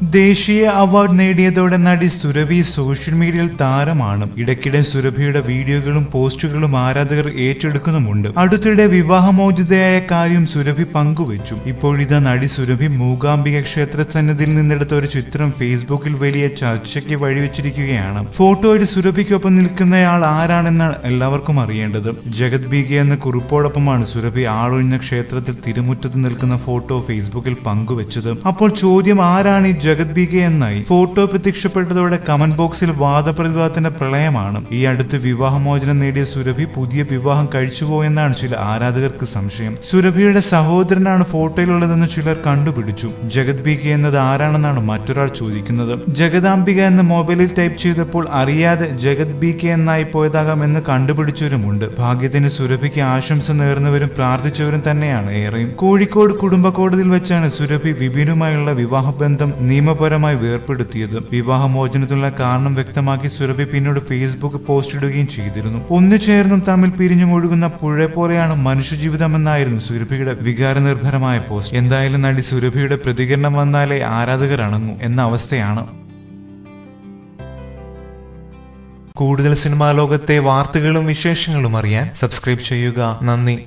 ദേശീയ അവാർഡ് നേടിയതോടെ നടി സുരഭി സോഷ്യൽ മീഡിയയിൽ താരമാണ്. ഇടയ്ക്കിടെ സുരഭിയുടെ വീഡിയോകളും പോസ്റ്റുകളും ആരാധകർ ഏറ്റെടുക്കുന്നുമുണ്ട്. അടുത്തിടെ വിവാഹമോചിതയായ കാര്യം സുരഭി പങ്കുവച്ചു. ഇപ്പോഴിതാ നടി സുരഭി മൂകാംബിക ക്ഷേത്ര സന്നിധിയിൽ നിന്നെടുത്ത ഒരു ചിത്രം ഫേസ്ബുക്കിൽ വലിയ ചർച്ചയ്ക്ക് വഴിവെച്ചിരിക്കുകയാണ്. ഫോട്ടോയിൽ സുരഭിക്കൊപ്പം നിൽക്കുന്നയാൾ ആരാണെന്നാണ് എല്ലാവർക്കും അറിയേണ്ടത്. ജഗത് ബീഗ എന്ന കുറിപ്പോടൊപ്പമാണ് സുരഭി ആളൊഴിഞ്ഞ ക്ഷേത്രത്തിൽ തിരുമുറ്റത്ത് നിൽക്കുന്ന ഫോട്ടോ ഫേസ്ബുക്കിൽ പങ്കുവച്ചത്. അപ്പോൾ ചോദ്യം ആരാണ് ഈ ജഗത് ബി കെ എന്നായി ഫോട്ടോ പ്രത്യക്ഷപ്പെട്ടതോടെ കമന്റ് ബോക്സിൽ വാദപ്രതിവാദത്തിന്റെ പ്രളയമാണ്. ഈ അടുത്ത് വിവാഹമോചനം നേടിയ സുരഭി പുതിയ വിവാഹം കഴിച്ചുപോയെന്നാണ് ചില ആരാധകർക്ക് സംശയം. സുരഭിയുടെ സഹോദരനാണ് ഫോട്ടോയിലുള്ളതെന്ന് ചിലർ കണ്ടുപിടിച്ചു. ജഗത് ബി കെ എന്നത് ആരാണെന്നാണ് മറ്റൊരാൾ ചോദിക്കുന്നത്. ജഗദാംബിക എന്ന് മൊബൈലിൽ ടൈപ്പ് ചെയ്തപ്പോൾ അറിയാതെ ജഗത് ബി കെ എന്നായി പോയതാകാം എന്ന് കണ്ടുപിടിച്ചവരുമുണ്ട്. ഭാഗ്യത്തിന് സുരഭിക്ക് ആശംസ നേർന്നവരും പ്രാർത്ഥിച്ചവരും തന്നെയാണ് ഏറെയും. കോഴിക്കോട് കുടുംബ കോടതിയിൽ വെച്ചാണ് സുരഭി വിപിനുമായുള്ള വിവാഹബന്ധം നിയമപരമായി വേർപ്പെടുത്തിയത് വിവാഹമോചനത്തിനുള്ള കാരണം വ്യക്തമാക്കി സുരഭി പിന്നീട് ഫേസ്ബുക്ക് പോസ്റ്റ് ഇടുകയും ചെയ്തിരുന്നു. ഒന്നു ചേർന്നും തമ്മിൽ പിരിഞ്ഞുമൊഴുകുന്ന പുഴ പോലെയാണ് മനുഷ്യജീവിതമെന്നായിരുന്നു സുരഭിയുടെ വികാരനിർഭരമായ പോസ്റ്റ് എന്തായാലും നടി സുരഭിയുടെ പ്രതികരണം വന്നാലേ ആരാധകർ അണങ്ങൂ എന്ന അവസ്ഥയാണ്. കൂടുതൽ സിനിമാ ലോകത്തെ വാർത്തകളും വിശേഷങ്ങളും അറിയാൻ സബ്സ്ക്രൈബ് ചെയ്യുക. നന്ദി.